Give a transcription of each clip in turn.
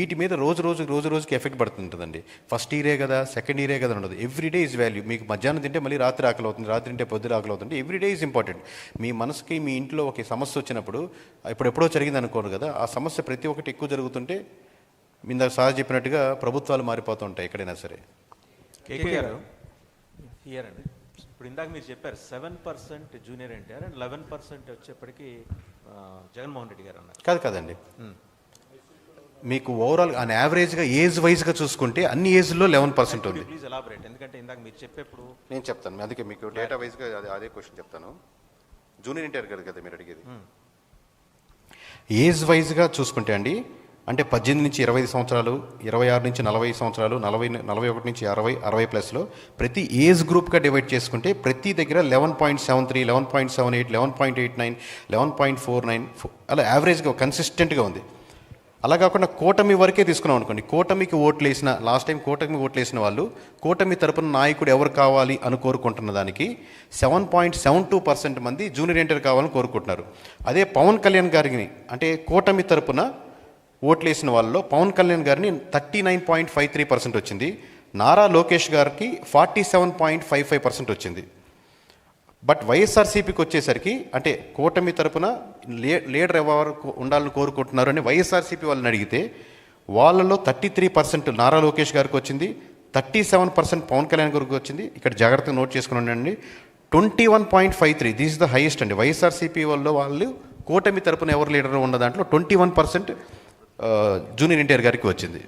వీటి మీద రోజు రోజు రోజు రోజుకి ఎఫెక్ట్ పడుతుంటుందండి. ఫస్ట్ ఇయరే కదా సెకండ్ ఇయరే కదా ఉండదు ఎవ్రీ డే ఇస్ వాల్యూ మీకు మధ్యాహ్నం తింటే మళ్ళీ రాత్రి ఆకలి అవుతుంది రాత్రి తింటే పొద్దున ఆకలి అవుతుంది. ఎవ్రీ డే ఇస్ ఇంపార్టెంట్ మీ మనసుకి మీ ఇంట్లో ఒక సమస్య వచ్చినప్పుడు ఇప్పుడు ఎప్పుడో జరిగింది అనుకోరు కదా ఆ సమస్య ప్రతి ఒక్కటి ఎక్కువ జరుగుతుంటే ఇందాక సార్ చెప్పినట్టుగా ప్రభుత్వాలు మారిపోతూ ఉంటాయి ఎక్కడైనా సరే. అండి. ఇప్పుడు ఇందాక మీరు చెప్పారు seven percent junior NTR and eleven percent వచ్చేప్పటికి జగన్మోహన్ రెడ్డి గారు అన్నారు. కాదు కాదండి. మీకు ఓవరాల్ ఆన్ యావరేజ్గా ఏజ్ వైజ్గా చూసుకుంటే అన్ని ఏజ్లో లెవెన్ పర్సెంట్ ఉంది. ప్లీజ్ ఎలాబరేట్ ఎందుకంటే ఇందాక మీరు చెప్పేప్పుడు నేను చెప్తాను. అందుకే మీకు డేటా వైజ్గా అదే అదే క్వశ్చన్ చెప్తాను. జూనియర్ ఇంటర్ గారు కదా మీరు అడిగేది? ఏజ్ వైజ్గా చూసుకుంటే అండి అంటే పద్దెనిమిది నుంచి ఇరవై ఐదు సంవత్సరాలు ఇరవై ఆరు నుంచి నలభై సంవత్సరాలు నలభై నలభై ఒకటి నుంచి అరవై అరవై ప్లస్లో ప్రతి ఏజ్ గ్రూప్గా డివైడ్ చేసుకుంటే ప్రతి దగ్గర eleven point seven three eleven point seven eight eleven point eight nine eleven point four nine అలా యావరేజ్గా కన్సిస్టెంట్గా ఉంది. అలా కాకుండా కూటమి వరకే తీసుకున్నాం అనుకోండి. కూటమికి ఓట్లు వేసిన లాస్ట్ టైం కూటమి ఓట్లు వేసిన వాళ్ళు కూటమి తరపున నాయకుడు ఎవరు కావాలి అని కోరుకుంటున్న దానికి seven point seven two percent మంది జూనియర్ ఎన్టీఆర్ కావాలని కోరుకుంటున్నారు. అదే పవన్ కళ్యాణ్ గారిని అంటే కూటమి తరపున ఓట్లు వేసిన వాళ్ళలో పవన్ కళ్యాణ్ గారిని thirty nine point five three percent వచ్చింది. నారా లోకేష్ గారికి forty seven point five five percent వచ్చింది. బట్ వైఎస్ఆర్సీపీకి వచ్చేసరికి అంటే కూటమి తరపున లే లీడర్ ఎవరు ఉండాలని కోరుకుంటున్నారు అని వైఎస్ఆర్సీపీ వాళ్ళని అడిగితే వాళ్ళలో thirty three percent Nara Lokesh గారికి వచ్చింది thirty seven percent Pawan Kalyan గారికి వచ్చింది. ఇక్కడ జాగ్రత్తగా నోట్ చేసుకుని ఉండండి. Twenty one point five three this is the highest అండి. వైఎస్ఆర్సీపీ వాళ్ళు వాళ్ళు కూటమి తరపున ఎవరు లీడర్ ఉన్న దాంట్లో twenty one percent junior NTR గారికి వచ్చింది.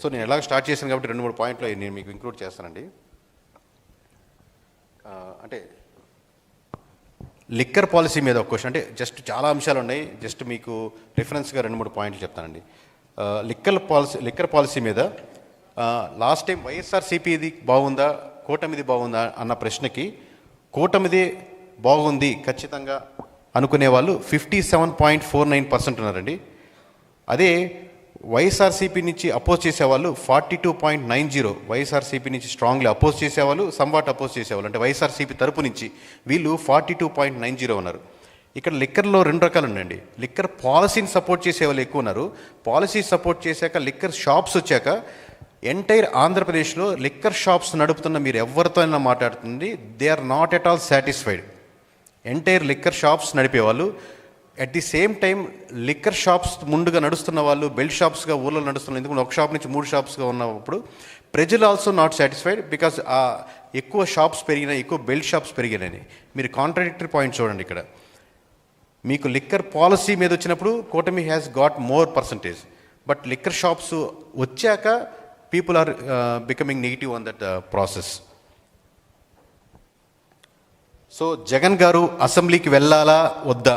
సో నేను ఎలాగ స్టార్ట్ చేశాను కాబట్టి రెండు మూడు పాయింట్లు నేను మీకు ఇంక్లూడ్ చేస్తానండి. అంటే లిక్కర్ పాలసీ మీద ఒక క్వశ్చన్ అంటే జస్ట్ చాలా అంశాలు ఉన్నాయి. జస్ట్ మీకు రిఫరెన్స్గా రెండు మూడు పాయింట్లు చెప్తానండి. లిక్కర్ పాలసీ లిక్కర్ పాలసీ మీద లాస్ట్ టైం వైఎస్ఆర్సీపీది బాగుందా? కూటమిది బాగుందా? అన్న ప్రశ్నకి కూటమిది బాగుంది ఖచ్చితంగా అనుకునే వాళ్ళు fifty seven point four nine percent ఉన్నారండి. అదే వైఎస్ఆర్సీపీ నుంచి అపోజ్ చేసేవాళ్ళు forty two point nine zero YSRCP నుంచి స్ట్రాంగ్లీ అపోజ్ చేసేవాళ్ళు సంవాట్ అపోజ్ చేసేవాళ్ళు. అంటే వైఎస్ఆర్సీపీ తరపు నుంచి వీళ్ళు forty two point nine zero ఉన్నారు. ఇక్కడ లిక్కర్లో రెండు రకాలు ఉన్నాయండి. లిక్కర్ పాలసీని సపోర్ట్ చేసే వాళ్ళు ఎక్కువ ఉన్నారు. పాలసీ సపోర్ట్ చేశాక లిక్కర్ షాప్స్ వచ్చాక ఎంటైర్ ఆంధ్రప్రదేశ్లో లిక్కర్ షాప్స్ నడుపుతున్న మీరు ఎవరితో అయినా మాట్లాడుతుంది they are not at all satisfied entire liquor shops నడిపేవాళ్ళు at the same time liquor shops ముందుగా నడుస్తున్న వాళ్ళు బెల్ట్ షాప్స్గా ఊళ్ళో నడుస్తున్న ఎందుకంటే ఒక షాప్ నుంచి మూడు షాప్స్గా ఉన్నప్పుడు ప్రజలు ఆల్సో నాట్ సాటిస్ఫైడ్ బికాస్ ఆ ఎక్కువ షాప్స్ పెరిగినాయి ఎక్కువ బెల్ట్ షాప్స్ పెరిగినాయి. మీరు కాంట్రాడిక్టరీ పాయింట్ చూడండి ఇక్కడ. మీకు లిక్కర్ పాలసీ మీద వచ్చినప్పుడు కూటమి has got more percentage but liquor shops వచ్చాక people are becoming negative on that process so Jagan గారు అసెంబ్లీకి వెళ్ళాలా? వద్దా?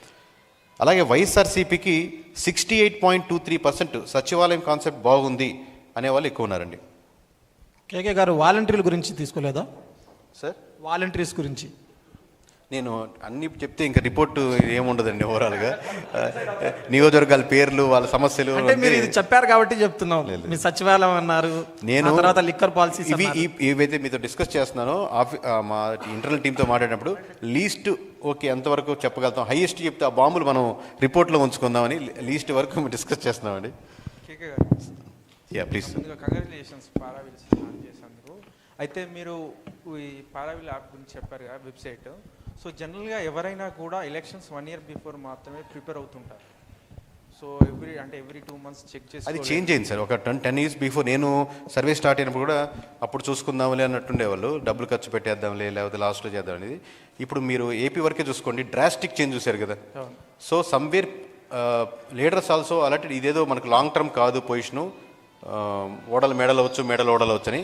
అలాగే వైఎస్ఆర్సీపీకి sixty eight point two three percent సచివాలయం కాన్సెప్ట్ బాగుంది అనేవాళ్ళు ఎక్కువ ఉన్నారండి. కేకే గారు వాలంటీర్ల గురించి తీసుకోలేదా? సార్? వాలంటీర్స్ గురించి. నేను అన్ని చెప్తే ఇంకా రిపోర్ట్ ఏముండదండి ఓవరాల్గా నియోజకవర్గాల పేర్లు వాళ్ళ సమస్యలు అంటే మీరు ఇది చెప్పారు కాబట్టి చెప్తున్నాం. మీ సచివాలయం అన్నారు నేను తర్వాత లిక్కర్ పాలసీస్ ఇవి ఈ- ఏవైతే మీతో డిస్కస్ చేస్తున్నానో ఆఫీ ఆ, మా ఇంటర్నల్ టీంతో మాట్లాడినప్పుడు లీస్ట్ ఓకే ఎంతవరకు చెప్పగలుగుతాం. హైయెస్ట్ చెప్తే ఆ బాంబులు మనం రిపోర్ట్లో ఉంచుకుందామని లీస్ట్ వరకు డిస్కస్ చేస్తున్నామండి. కేకే గారు. యా ప్లీజ్ కంగ్రాచులేషన్స్ చేసినందుకు. అయితే మీరు ఈ పారావిల్ యాప్ గురించి చెప్పారు కదా వెబ్సైట్ సో జనరల్గా ఎవరైనా కూడా ఎలక్షన్స్ వన్ ఇయర్ బిఫోర్ మాత్రమే ప్రిపేర్ అవుతుంటారు. సో ఎవ్రీ అంటే ఎవ్రీ టూ మంత్స్ చెక్ చేసి అది చేంజ్ అయింది సార్. ఒక టెన్ టెన్ ఇయర్స్ బిఫోర్ నేను సర్వే స్టార్ట్ అయినప్పుడు కూడా అప్పుడు చూసుకుందాంలే అన్నట్టుండేవాళ్ళు డబ్బులు ఖర్చు పెట్టేద్దాంలే లేకపోతే లాస్ట్లో చేద్దాం అనేది. ఇప్పుడు మీరు ఏపీ వరకే చూసుకోండి డ్రాస్టిక్ చేంజ్ చూశారు కదా. సో సమ్వేర్ లీడర్స్ ఆల్సో అలాంటి ఇదేదో మనకు లాంగ్ టర్మ్ కాదు పొజిషను ఓడలు మెడలు అవచ్చు మెడలు ఓడలు అని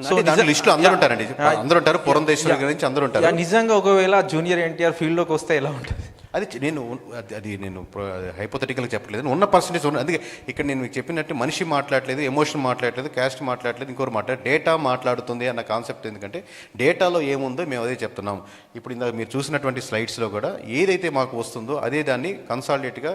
అంటే దాంట్లో లిస్టులో అందరూ ఉంటారండి. అందరూ ఉంటారు పురంధేశ్వరి గురించి అందరూ ఉంటారు. నిజంగా ఒకవేళ జూనియర్ ఎన్టీఆర్ ఫీల్డ్లోకి వస్తే ఎలా ఉంటుంది? అది నేను అది- నేను హైపోథెటికల్గా చెప్పట్లేదు. ఉన్న పర్సంటేజ్ ఉన్న అందుకే ఇక్కడ నేను మీకు చెప్పినట్టు మనిషి మాట్లాడలేదు ఎమోషన్ మాట్లాడలేదు క్యాస్ట్ మాట్లాడలేదు ఇంకోరు మాట్లాడలేదు డేటా మాట్లాడుతుంది అన్న కాన్సెప్ట్ ఎందుకంటే డేటాలో ఏముందో మేము అదే చెప్తున్నాం ఇప్పుడు ఇందాక మీరు చూసినటువంటి స్లైడ్స్లో కూడా ఏదైతే మాకు వస్తుందో అదే దాన్ని కన్సాలిడేట్గా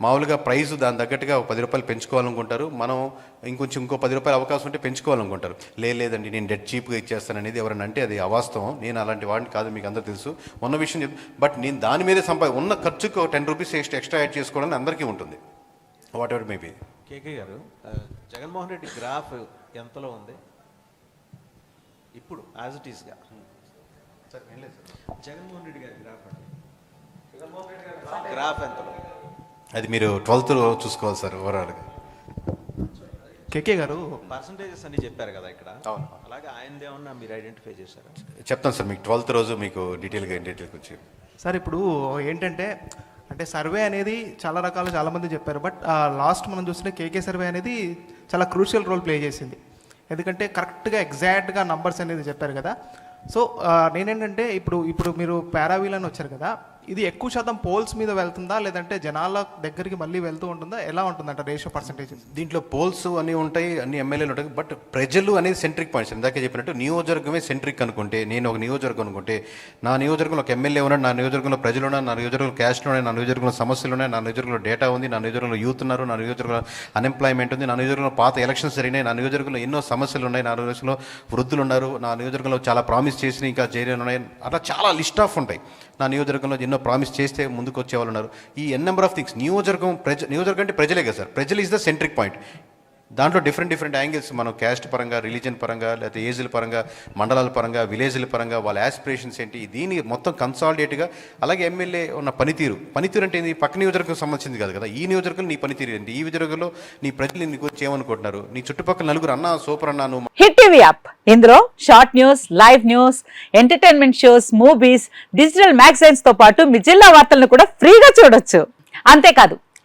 మామూలుగా ప్రైస్ దాని తగ్గట్టుగా ఒక పది రూపాయలు పెంచుకోవాలనుకుంటారు. మనం ఇంకొంచెం ఇంకో పది రూపాయలు అవకాశం ఉంటే పెంచుకోవాలనుకుంటారు. "లే, లేదండి నేను డెడ్ చీప్గా ఇచ్చేస్తాను అనేది ఎవరైనా అంటే అది అవాస్తవం. నేను అలాంటి వాడిని కాదు మీకు అందరూ తెలుసు. ఉన్న విషయం బట్ నేను దాని మీదే సంపా ఉన్న ఖర్చుకు ten rupees extra extra add చేసుకోవడానికి అందరికీ ఉంటుంది. వాట్ ఎవర్ మేబీ కేకే గారు జగన్మోహన్ రెడ్డి గ్రాఫ్ ఎంతలో ఉంది? ఇప్పుడు యాజ్ ఇట్ ఈస్గా జగన్మోహన్ రెడ్డి గారి గ్రాఫ్ అండి. జగన్మోహన్ రెడ్డి గారి గ్రాఫ్ ఎంతలో? అది మీరు ట్వెల్త్లో చూసుకోవాలి సార్ ఓవరాల్గా కేకే గారు పర్సంటేజెస్ అన్ని చెప్పారు కదా ఇక్కడ. అవును. అలాగే ఆయనదేమన్నా మీరు ఐడెంటిఫై చేశారా? చెప్తాను సార్ మీకు ట్వెల్త్ రోజు మీకు డీటెయిల్గా డీటెయిల్కి వచ్చి. సార్ ఇప్పుడు ఏంటంటే అంటే సర్వే అనేది చాలా రకాలు చాలామంది చెప్పారు బట్ లాస్ట్ మనం చూస్తే కేకే సర్వే అనేది చాలా క్రూషియల్ రోల్ ప్లే చేసింది. ఎందుకంటే కరెక్ట్గా ఎగ్జాక్ట్గా నంబర్స్ అనేది చెప్పారు కదా. సో నేనేంటంటే ఇప్పుడు ఇప్పుడు మీరు పారావీల్ అని వచ్చారు కదా ఇది ఎక్కువ శాతం పోల్స్ మీద వెళ్తుందా లేదంటే జనాల దగ్గరికి మళ్ళీ వెళ్తూ ఉంటుందా ఎలా ఉంటుందంట రేషియో పర్సంటేజ్ దీంట్లో పోల్స్ అన్నీ ఉంటాయి అన్ని ఎమ్మెల్యేలు ఉంటాయి బట్ ప్రజలు అనేది సెంట్రిక్ పాయింట్స్ ఇందాక చెప్పినట్టు నియోజకవర్గమే సెంట్రిక్ అనుకుంటే నేను ఒక నియోజకవర్గం అనుకుంటే నా నియోజకవర్గంలో ఒక ఎమ్మెల్యే ఉన్నాడు నా నియోజకవర్గంలో ప్రజలు ఉన్నారు నా నియోజకవర్గంలో క్యాష్లు ఉన్నాయి నా నియోజకవర్గంలో సమస్యలు ఉన్నాయి నా నియోజకవర్గంలో డేటా ఉంది నా నియోజకవర్గంలో యూత్ ఉన్నారు నా నియోజకవర్గంలో అన్ఎంప్లాయ్మెంట్ ఉంది నా నియోజకవర్గంలో పాత ఎలక్షన్స్ జరిగినాయి నా నియోజకవర్గంలో ఎన్నో సమస్యలు ఉన్నాయి నా నియోజకవర్గంలో వృద్ధులు ఉన్నారు నా నియోజకవర్గంలో చాలా ప్రామిస్ చేసిన ఇంకా చేయలేని ఉన్నాయి అట్లా చాలా లిస్ట్ ఆఫ్ ఉంటాయి నా నియోజకవర్గంలో ఎన్నో ప్రామిస్ చేస్తే ముందుకు వచ్చే వాళ్ళు ఉన్నారు. ఈ ఎన్ నెంబర్ ఆఫ్ థింగ్స్ నియోజకవర్గం ప్రజ నియోజకవర్గం అంటే ప్రజలే కదా సార్. ప్రజలు ఇస్ ద సెంట్రిక్ పాయింట్ దాంట్లో డిఫరెంట్ డిఫరెంట్ యాంగిల్స్ మనం క్యాస్ట్ పరంగా రిలీజన్ పరంగా లేకపోతే ఏజ్ల పరంగా మండలాల పరంగా విలేజ్ల పరంగా వాళ్ళ ఆస్పిరేషన్స్ ఏంటి దీని మొత్తం కన్సాలిడేట్గా అలాగే ఎమ్మెల్యే ఉన్న పనితీరు. పనితీరు అంటే ఇది పక్క నియోజకవర్గం సంబంధించింది కాదు కదా. ఈ నియోజకవర్గం నీ పనితీరు ఏంటి? ఈ నియోజకవర్గంలో నీ ప్రజలు నీకు గురించి ఏమనుకుంటున్నారు? నీ చుట్టుపక్కల నలుగురు అన్న సూపర్ అన్నా నువ్వు హిట్ టీవీ యాప్ ఇందులో short news live news entertainment shows movies digital మ్యాగజైన్స్తో పాటు మీ జిల్లా వార్తలను కూడా ఫ్రీగా చూడొచ్చు. అంతేకాదు